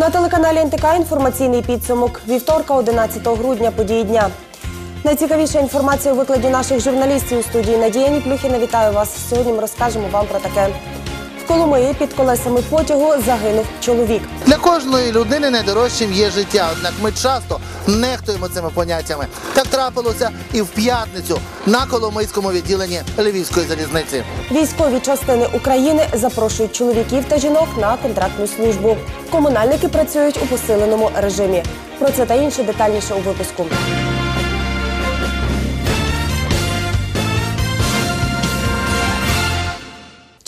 На телеканалі НТК інформаційний підсумок вівторка, 11 грудня, події дня. Найцікавіша інформація у викладі наших журналістів у студії Надія Ніплюхіна. Вітаю вас. Сьогодні ми розкажемо вам про таке. Коломиї під колесами потягу загинув чоловік. Для кожної людини найдорожчим є життя, однак ми часто нехтуємо цими поняттями. Так трапилося і в п'ятницю на Коломийському відділенні Львівської залізниці. Військові частини України запрошують чоловіків та жінок на контрактну службу. Комунальники працюють у посиленому режимі. Про це та інше детальніше у випуску.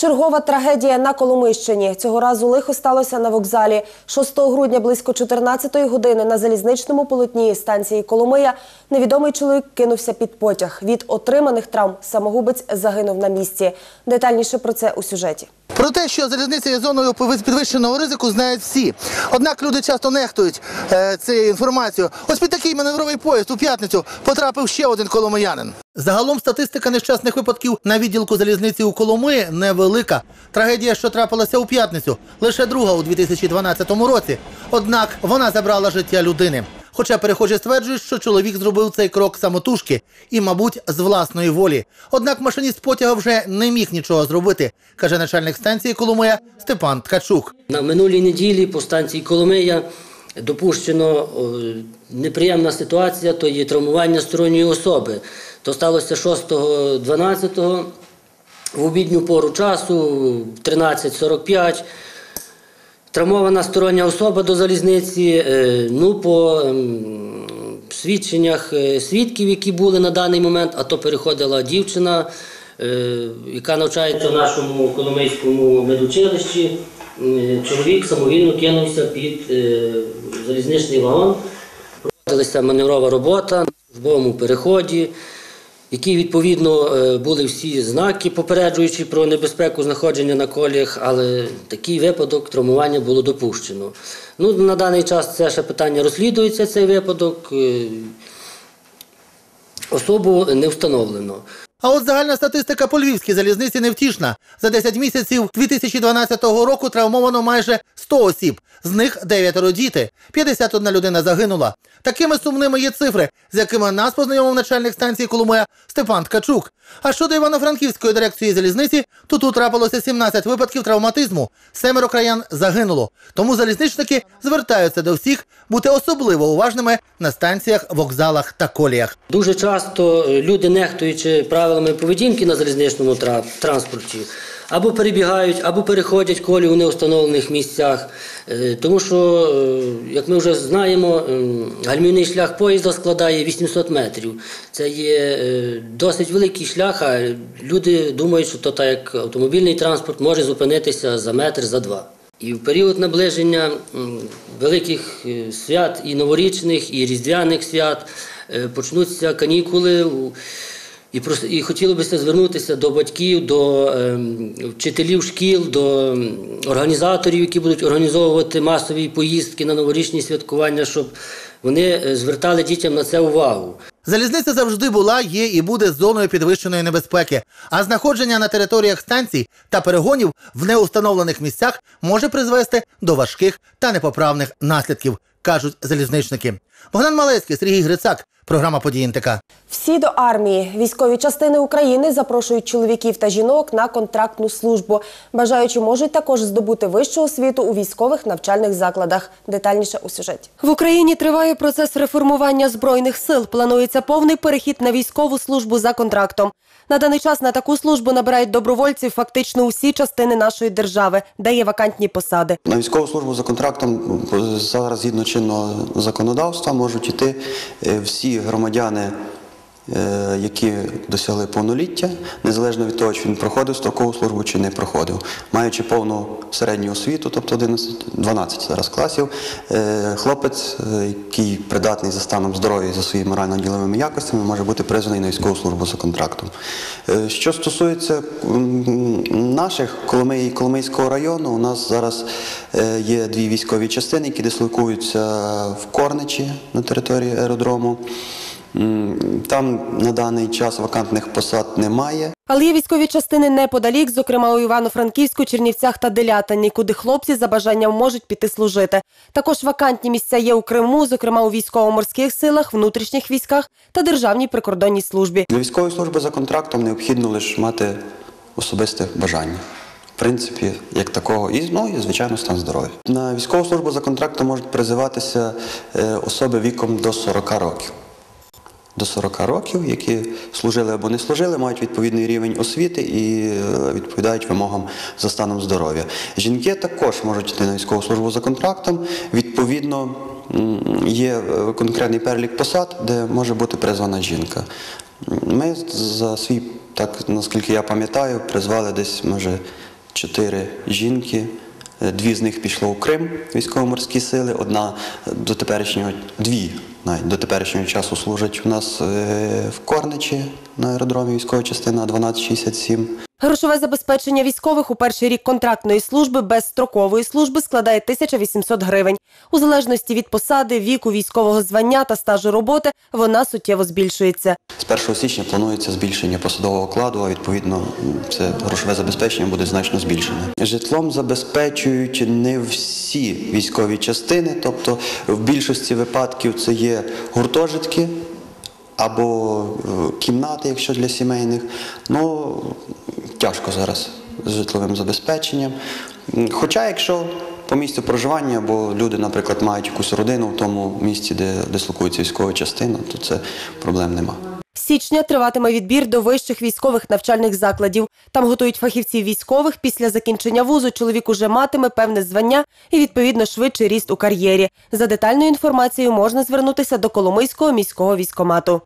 Чергова трагедія на Коломийщині. Цього разу лихо сталося на вокзалі. 6 грудня близько 14 години на залізничному полотні станції Коломия невідомий чоловік кинувся під потяг. Від отриманих травм самогубець загинув на місці. Детальніше про це у сюжеті. Про те, що залізниця є зоною підвищеного ризику, знають всі. Однак люди часто нехтують е, цією інформацією. Ось під такий маневровий поїзд у п'ятницю потрапив ще один коломиянин. Загалом статистика нещасних випадків на відділку залізниці у Коломиї невелика. Трагедія, що трапилася у п'ятницю, лише друга у 2012 році. Однак вона забрала життя людини. Хоча перехожі стверджують, що чоловік зробив цей крок самотужки і, мабуть, з власної волі. Однак машиніст потяга вже не міг нічого зробити, каже начальник станції Коломия Степан Ткачук. На минулій неділі по станції Коломия допущено неприємна ситуація, то є травмування сторонньої особи. То сталося 6.12 в обідню пору часу, в 13.45. Травмована стороння особа до залізниці. е, Ну, по ем, свідченнях е, свідків, які були на даний момент, а то переходила дівчина, е, яка навчається в нашому Коломийському медучилищі. Чоловік самовільно кинувся під залізничний вагон. Проводилася маневрова робота на службовому переході, які відповідно е, були всі знаки, попереджуючи про небезпеку знаходження на коліях, але такий випадок травмування було допущено. Ну, на даний час це ще питання розслідується, цей випадок. е, Особу не встановлено. А от загальна статистика по львівській залізниці невтішна. За 10 місяців 2012 року травмовано майже 100 осіб, з них 9 діти. 51 людина загинула. Такими сумними є цифри, з якими нас познайомив начальник станції Коломия Степан Ткачук. А щодо Івано-Франківської дирекції залізниці, то тут трапилося 17 випадків травматизму. Семеро краян загинуло. Тому залізничники звертаються до всіх бути особливо уважними на станціях, вокзалах та коліях. Дуже часто е, люди, нехтуючи правилами поведінки на залізничному транспорті, або перебігають, або переходять колі у неустановлених місцях. Е, Тому що, е, як ми вже знаємо, е, гальмівний шлях поїзда складає 800 метрів. Це є досить великий шлях, а люди думають, що то так як автомобільний транспорт може зупинитися за метр, за два. І в період наближення великих свят і новорічних, і різдвяних свят почнуться канікули. І, прос- і хотіло б звернутися до батьків, до ем, вчителів шкіл, до ем, організаторів, які будуть організовувати масові поїздки на новорічні святкування, щоб вони е, звертали дітям на це увагу. Залізниця завжди була, є і буде зоною підвищеної небезпеки. А знаходження на територіях станцій та перегонів в неустановлених місцях може призвести до важких та непоправних наслідків, кажуть залізничники. Богдан Малецький, Сергій Грицак, програма «Події НТК». Всі до армії. Військові частини України запрошують чоловіків та жінок на контрактну службу. Бажаючи можуть також здобути вищу освіту у військових навчальних закладах. Детальніше у сюжеті. В Україні триває процес реформування збройних сил. Планується повний перехід на військову службу за контрактом. На даний час на таку службу набирають добровольців фактично усі частини нашої держави, де є вакантні посади. На військову службу за контрактом зараз згідно чинного законодавства можуть йти е, всі громадяни, які досягли повноліття, незалежно від того, чи він проходив строкову службу чи не проходив. Маючи повну середню освіту, тобто 11, 12 зараз класів, е, хлопець, е, який придатний за станом здоров'я і за своїми морально-діловими якостями, може бути призваний на військову службу за контрактом. Е, Що стосується наших Коломиї, Коломийського району, у нас зараз е, є дві військові частини, які дислокуються в Корничі на території аеродрому. Там на даний час вакантних посад немає. Але є військові частини неподалік, зокрема у Івано-Франківську, Чернівцях та Делятині, куди хлопці за бажанням можуть піти служити. Також вакантні місця є у Криму, зокрема у військово-морських силах, внутрішніх військах та державній прикордонній службі. Для військової служби за контрактом необхідно лише мати особисте бажання. В принципі, як такого, і, ну, і звичайно, стан здоров'я. На військову службу за контрактом можуть призиватися е, особи віком до 40 років. До 40 років, які служили або не служили, мають відповідний рівень освіти і е, відповідають вимогам за станом здоров'я. Жінки також можуть йти на військову службу за контрактом. Відповідно, є е, конкретний перелік посад, де може бути призвана жінка. Ми за свій, так наскільки я пам'ятаю, призвали десь може чотири жінки. Е, Дві з них пішло у Крим, військово-морські сили, одна до теперішнього, дві навіть до теперішнього часу служать у нас е, в Корничі на аеродромі військова частина 1267. Грошове забезпечення військових у перший рік контрактної служби без строкової служби складає 1800 гривень. У залежності від посади, віку, військового звання та стажу роботи вона суттєво збільшується. З 1 січня планується збільшення посадового окладу, а відповідно це грошове забезпечення буде значно збільшене. Житлом забезпечують не всі військові частини, тобто в більшості випадків це є гуртожитки або е, кімнати, якщо для сімейних. Ну тяжко зараз з житловим забезпеченням. Хоча, якщо по місцю проживання, або люди, наприклад, мають якусь родину в тому місці, де дислокується військова частина, то це проблем нема. Січня триватиме відбір до вищих військових навчальних закладів. Там готують фахівців військових. Після закінчення вузу чоловік уже матиме певне звання і відповідно швидший ріст у кар'єрі. За детальною інформацією можна звернутися до Коломийського міського військомату.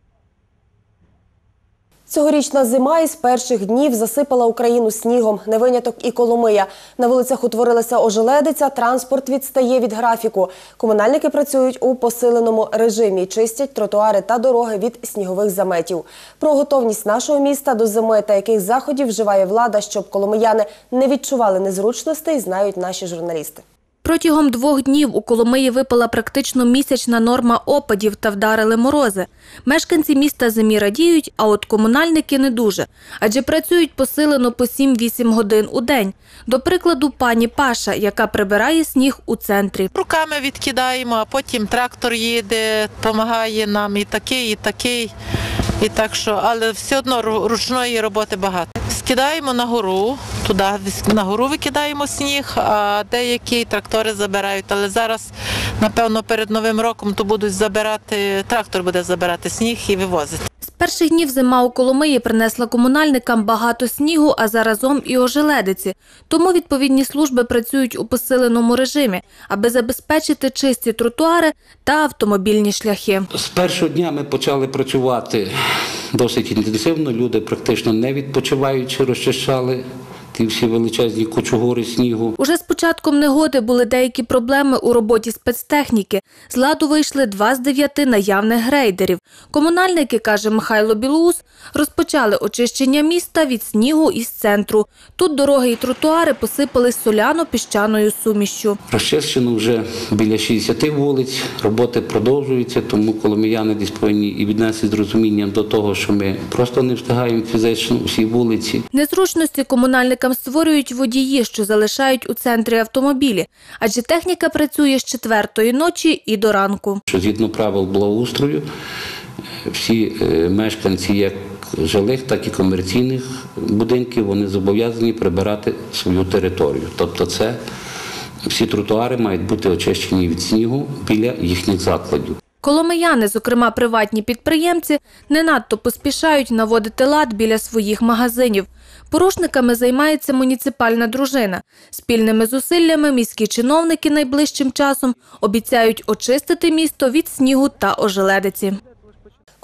Цьогорічна зима із перших днів засипала Україну снігом. Не виняток і Коломия. На вулицях утворилася ожеледиця, транспорт відстає від графіку. Комунальники працюють у посиленому режимі, чистять тротуари та дороги від снігових заметів. Про готовність нашого міста до зими та яких заходів вживає влада, щоб коломияни не відчували незручностей, знають наші журналісти. Протягом двох днів у Коломиї випала практично місячна норма опадів та вдарили морози. Мешканці міста зимі радіють, а от комунальники не дуже, адже працюють посилено по 7-8 годин у день. До прикладу, пані Паша, яка прибирає сніг у центрі. Руками відкидаємо, а потім трактор їде, допомагає нам і такий, і такий. І так що, але все одно ручної роботи багато. Скидаємо на гору, туди на гору викидаємо сніг, а деякі трактори забирають. Але зараз, напевно, перед новим роком то будуть забирати, трактор буде забирати сніг і вивозити. Перших днів зима у Коломиї принесла комунальникам багато снігу, а заразом і ожеледиці. Тому відповідні служби працюють у посиленому режимі, аби забезпечити чисті тротуари та автомобільні шляхи. З першого дня ми почали працювати досить інтенсивно. Люди практично не відпочиваючи розчищали ті всі величезні кучугури снігу. Уже з початком негоди були деякі проблеми у роботі спецтехніки. З ладу вийшли два з дев'яти наявних грейдерів. Комунальники, каже Михайло Білоус, розпочали очищення міста від снігу із центру. Тут дороги і тротуари посипали соляно-піщаною сумішшю. Розчищено вже біля 60 вулиць. Роботи продовжуються, тому коломияни десь повинні і віднести з розумінням до того, що ми просто не встигаємо фізично усі вулиці. Незручності комунальникам створюють водії, що залишають у центрі автомобілі, адже техніка працює з четвертої ночі і до ранку. Згідно правил благоустрою, всі е, мешканці як жилих, так і комерційних будинків вони зобов'язані прибирати свою територію. Тобто, це всі тротуари мають бути очищені від снігу біля їхніх закладів. Коломияни, зокрема приватні підприємці, не надто поспішають наводити лад біля своїх магазинів. Порушниками займається муніципальна дружина. Спільними зусиллями міські чиновники найближчим часом обіцяють очистити місто від снігу та ожеледиці.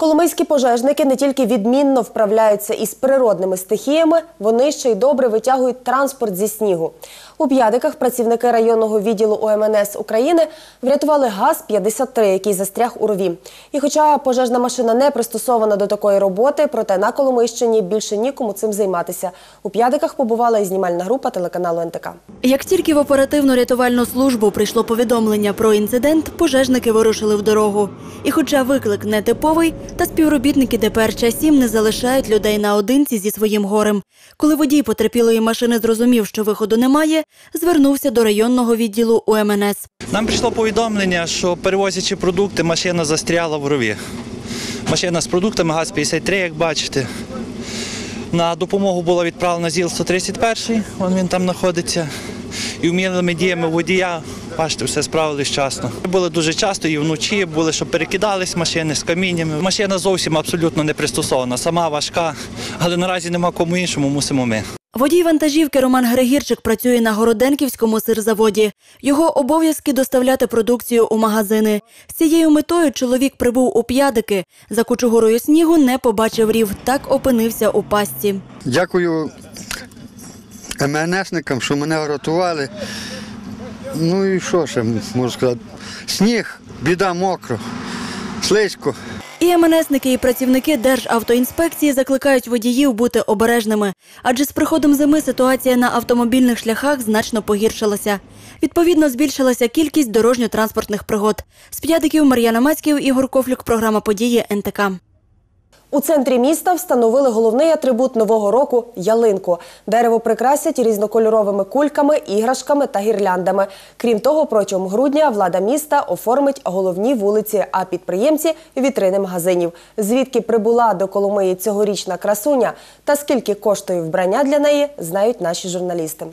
Коломийські пожежники не тільки відмінно вправляються із природними стихіями, вони ще й добре витягують транспорт зі снігу. У П'ядиках працівники районного відділу ОМНС України врятували ГАЗ-53, який застряг у рові. І хоча пожежна машина не пристосована до такої роботи, проте на Коломийщині більше нікому цим займатися. У П'ядиках побувала і знімальна група телеканалу НТК. Як тільки в оперативно-рятувальну службу прийшло повідомлення про інцидент, пожежники вирушили в дорогу. І хоча виклик не типовий, та співробітники ДПР «Часім» не залишають людей наодинці зі своїм горем. Коли водій потерпілої машини зрозумів, що виходу немає, звернувся до районного відділу УМНС. Нам прийшло повідомлення, що перевозячи продукти, машина застряла в рові. Машина з продуктами ГАЗ-53, як бачите. На допомогу була відправлена ЗІЛ-131, вон він там знаходиться. І вмілими діями водія, бачите, все справились вчасно. Були дуже часто і вночі були, що перекидались машини з каміннями. Машина зовсім абсолютно не пристосована, сама важка, але наразі нема кому іншому, мусимо ми. Водій вантажівки Роман Григірчик працює на Городенківському сирзаводі. Його обов'язки доставляти продукцію у магазини. З цією метою чоловік прибув у п'ядики. За кучугорою снігу не побачив рів, так опинився у пастці. Дякую МНСникам, що мене врятували. Ну і що ще можу сказати? Сніг, біда мокро, слизько. І МНСники, і працівники Державтоінспекції закликають водіїв бути обережними, адже з приходом зими ситуація на автомобільних шляхах значно погіршилася. Відповідно, збільшилася кількість дорожньо-транспортних пригод. З п'ядиків Мар'яна Мацьків, Ігор Кофлюк, програма події НТК. У центрі міста встановили головний атрибут нового року ялинку. Дерево прикрасять різнокольоровими кульками, іграшками та гірляндами. Крім того, протягом грудня влада міста оформить головні вулиці, а підприємці вітрини магазинів. Звідки прибула до Коломиї цьогорічна красуня та скільки коштує вбрання для неї, знають наші журналісти.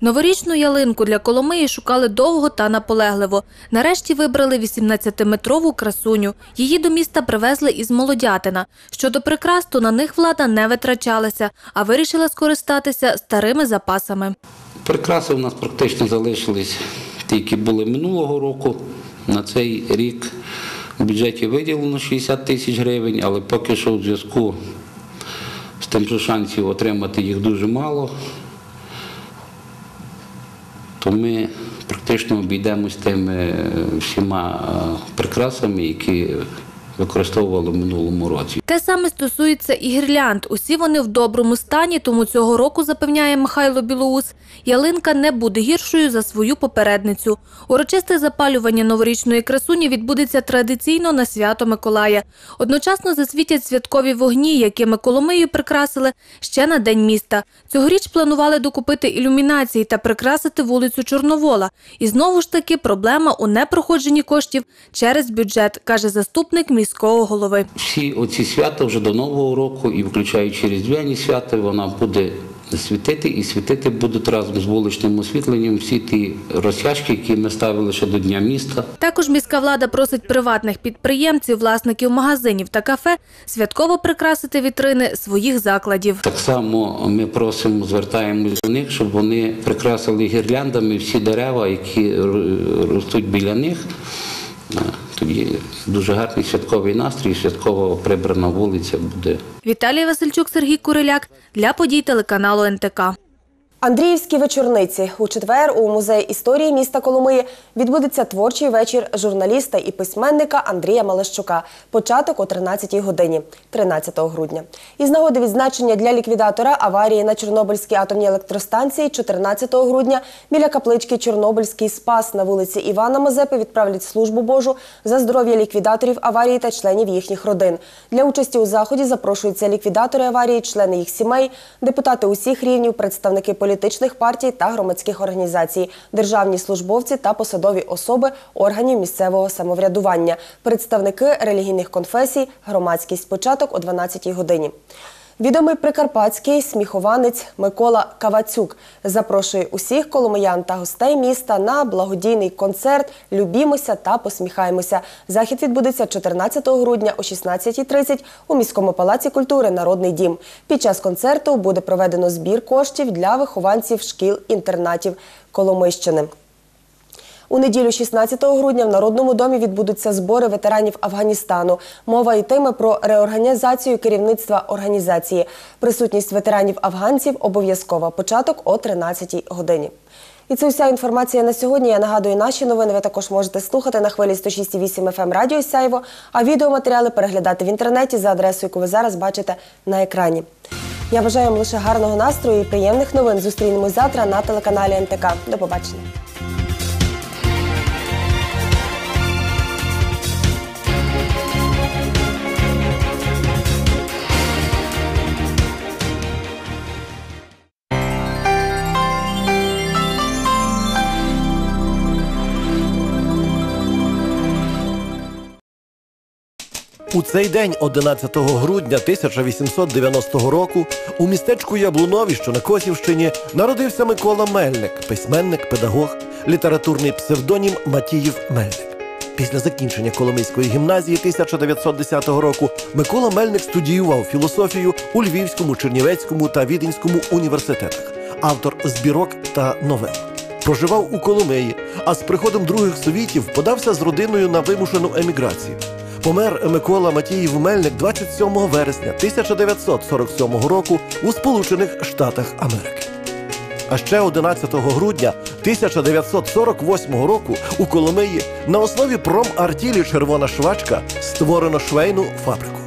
Новорічну ялинку для Коломиї шукали довго та наполегливо. Нарешті вибрали 18-метрову красуню. Її до міста привезли із Молодятина. Щодо прикрас, то на них влада не витрачалася, а вирішила скористатися старими запасами. Прикраси у нас практично залишились ті, які були минулого року. На цей рік в бюджеті виділено 60 тисяч гривень, але поки що в зв'язку з тим, що шансів отримати їх дуже мало, то ми практично обійдемось тими е, всіма е, прикрасами, які використовували в минулому році. Те саме стосується і гірлянд. Усі вони в доброму стані, тому цього року, запевняє Михайло Білоус, ялинка не буде гіршою за свою попередницю. Урочисте запалювання новорічної красуні відбудеться традиційно на свято Миколая. Одночасно засвітять святкові вогні, якими Коломию прикрасили ще на день міста. Цьогоріч планували докупити ілюмінації та прикрасити вулицю Чорновола. І знову ж таки проблема у непроходженні коштів через бюджет, каже заступник міського голови. Всі оці свята вже до Нового року і включаючи різдвяні свята, вона буде світити і світити будуть разом з вуличним освітленням всі ті розтяжки, які ми ставили ще до Дня міста. Також міська влада просить приватних підприємців, власників магазинів та кафе святково прикрасити вітрини своїх закладів. Так само ми просимо, звертаємось до них, щоб вони прикрасили гірляндами всі дерева, які ростуть біля них. Тоді дуже гарний святковий настрій, святково прибрана вулиця буде. Віталій Васильчук, Сергій Куриляк для подій телеканалу НТК. Андріївські вечорниці у четвер у музеї історії міста Коломиї відбудеться творчий вечір журналіста і письменника Андрія Малещука. Початок о 13-й годині, 13 грудня. Із нагоди відзначення для ліквідатора аварії на Чорнобильській атомній електростанції 14 грудня біля каплички Чорнобильський спас на вулиці Івана Мазепи відправлять службу Божу за здоров'я ліквідаторів аварії та членів їхніх родин. Для участі у заході запрошуються ліквідатори аварії, члени їх сімей, депутати усіх рівнів, представники політичних партій та громадських організацій, державні службовці та посадові особи органів місцевого самоврядування, представники релігійних конфесій, громадськість початок о 12-й годині. Відомий прикарпатський сміхованець Микола Кавацюк запрошує усіх коломиян та гостей міста на благодійний концерт Любімося та посміхаємося. Захід відбудеться 14 грудня о 16.30 у міському палаці культури Народний дім. Під час концерту буде проведено збір коштів для вихованців шкіл-інтернатів Коломийщини. У неділю 16 грудня в Народному домі відбудуться збори ветеранів Афганістану. Мова йтиме про реорганізацію керівництва організації. Присутність ветеранів афганців обов'язкова. Початок о 13 годині. І це вся інформація на сьогодні. Я нагадую, наші новини ви також можете слухати на хвилі 106,8 FM Радіо Сяйво, а відеоматеріали переглядати в інтернеті за адресою, яку ви зараз бачите на екрані. Я бажаю вам лише гарного настрою і приємних новин. Зустрінемось завтра на телеканалі НТК. До побачення. У цей день, 11 грудня 1890 року, у містечку Яблунові, що на Косівщині, народився Микола Мельник, письменник, педагог, літературний псевдонім Матіїв Мельник. Після закінчення Коломийської гімназії 1910 року Микола Мельник студіював філософію у Львівському, Чернівецькому та Віденському університетах, автор збірок та новел. Проживав у Коломиї, а з приходом других совітів подався з родиною на вимушену еміграцію. Помер Микола Матіїв Мельник 27 вересня 1947 року у Сполучених Штатах Америки. А ще 11 грудня 1948 року у Коломиї на основі промартілі Червона швачка створено швейну фабрику.